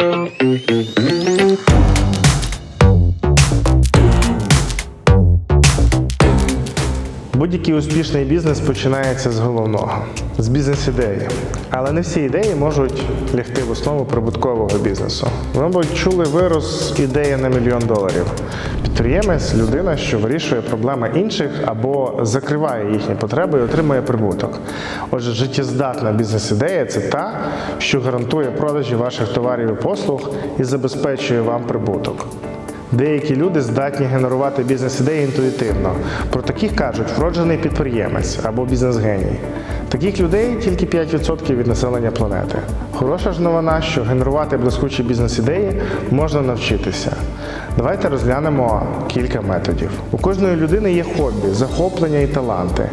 Mm-hmm. Будь-який успішний бізнес починається з головного з бізнес-ідеї. Але не всі ідеї можуть лягти в основу прибуткового бізнесу. Мабуть, чули вираз ідея на мільйон доларів. Підприємець людина, що вирішує проблеми інших або закриває їхні потреби і отримує прибуток. Отже, життєздатна бізнес-ідея це та, що гарантує продажі ваших товарів і послуг і забезпечує вам прибуток. Деякі люди здатні генерувати бізнес-ідеї інтуїтивно. Про таких кажуть вроджений підприємець або бізнес-геній. Таких людей тільки 5% від населення планети. Хороша ж новина, що генерувати блискучі бізнес-ідеї можна навчитися. Давайте розглянемо кілька методів. У кожної людини є хобі, захоплення і таланти.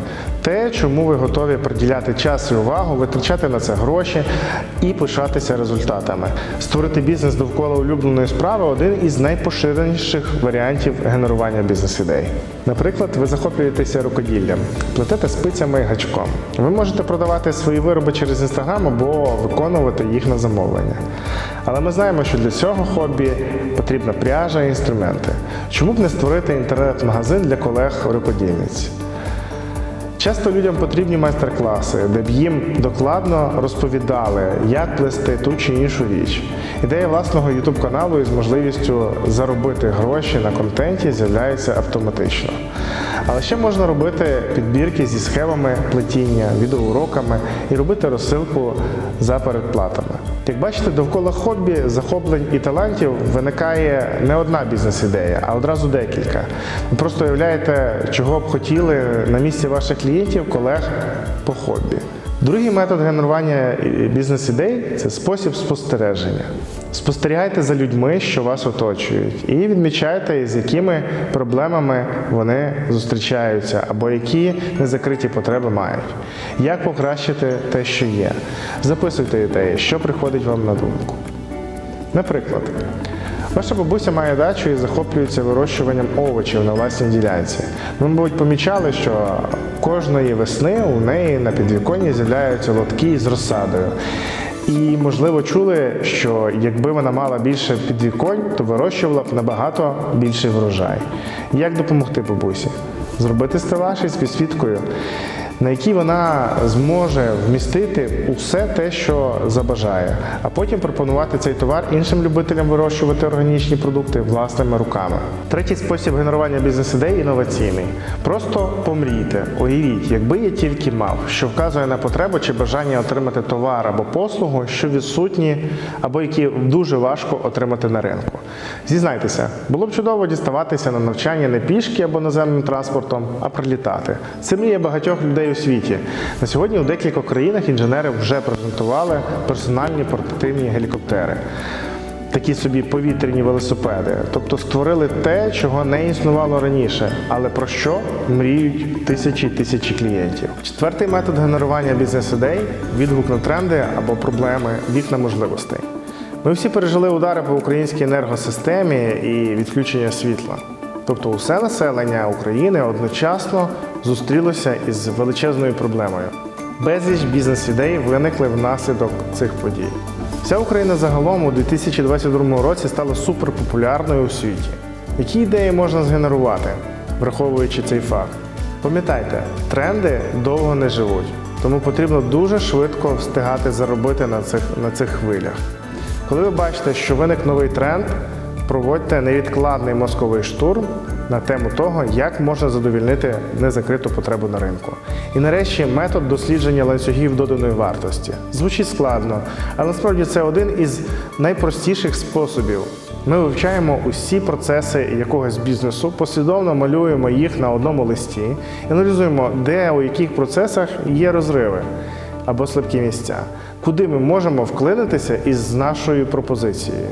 Те, чому ви готові приділяти час і увагу, витрачати на це гроші і пишатися результатами. Створити бізнес довкола улюбленої справи один із найпоширеніших варіантів генерування бізнес-ідей. Наприклад, ви захоплюєтеся рукоділлям, плетете спицями і гачком. Ви можете продавати свої вироби через інстаграм або виконувати їх на замовлення. Але ми знаємо, що для цього хобі потрібна пряжа і інструменти. Чому б не створити інтернет-магазин для колег рукодільниць? Часто людям потрібні майстер-класи, де б їм докладно розповідали, як плести ту чи іншу річ. Ідея власного youtube каналу із можливістю заробити гроші на контенті з'являється автоматично. Але ще можна робити підбірки зі схемами плетіння, відеоуроками і робити розсилку за передплатами. Як бачите, довкола хобі, захоплень і талантів виникає не одна бізнес-ідея, а одразу декілька. Ви просто уявляєте, чого б хотіли на місці ваших клієнтів, колег по хобі. Другий метод генерування бізнес-ідей це спосіб спостереження. Спостерігайте за людьми, що вас оточують, і відмічайте, з якими проблемами вони зустрічаються, або які незакриті потреби мають. Як покращити те, що є. Записуйте ідеї, що приходить вам на думку. Наприклад, ваша бабуся має дачу і захоплюється вирощуванням овочів на власній ділянці. Ви, мабуть, помічали, що кожної весни у неї на підвіконні з'являються лотки з розсадою. І, можливо, чули, що якби вона мала більше підвіконь, то вирощувала б набагато більший врожай. Як допомогти бабусі? Зробити стелаж із підсвіткою, на якій вона зможе вмістити усе те, що забажає, а потім пропонувати цей товар іншим любителям вирощувати органічні продукти власними руками. Третій спосіб генерування бізнес-ідей інноваційний. Просто помрійте, уявіть, якби я тільки мав, що вказує на потребу чи бажання отримати товар або послугу, що відсутні, або які дуже важко отримати на ринку. Зізнайтеся, було б чудово діставатися на навчання не пішки або наземним транспортом, а прилітати. Це мрія багатьох людей у світі. На сьогодні у декількох країнах інженери вже презентували персональні портативні гелікоптери. Такі собі повітряні велосипеди, тобто створили те, чого не існувало раніше, але про що мріють тисячі і тисячі клієнтів. Четвертий метод генерування бізнес-ідей відгук на тренди або проблеми, вікна можливостей. Ми всі пережили удари по українській енергосистемі і відключення світла. Тобто усе населення України одночасно зустрілося із величезною проблемою. Безліч бізнес-ідей виникли внаслідок цих подій. Вся Україна загалом у 2022 році стала суперпопулярною у світі. Які ідеї можна згенерувати, враховуючи цей факт? Пам'ятайте, тренди довго не живуть, тому потрібно дуже швидко встигати заробити на цих, на цих хвилях. Коли ви бачите, що виник новий тренд, проводьте невідкладний мозковий штурм на тему того, як можна задовільнити незакриту потребу на ринку. І нарешті метод дослідження ланцюгів доданої вартості. Звучить складно, але насправді це один із найпростіших способів. Ми вивчаємо усі процеси якогось бізнесу, послідовно малюємо їх на одному листі аналізуємо, де у яких процесах є розриви або слабкі місця, куди ми можемо вклинитися із нашою пропозицією.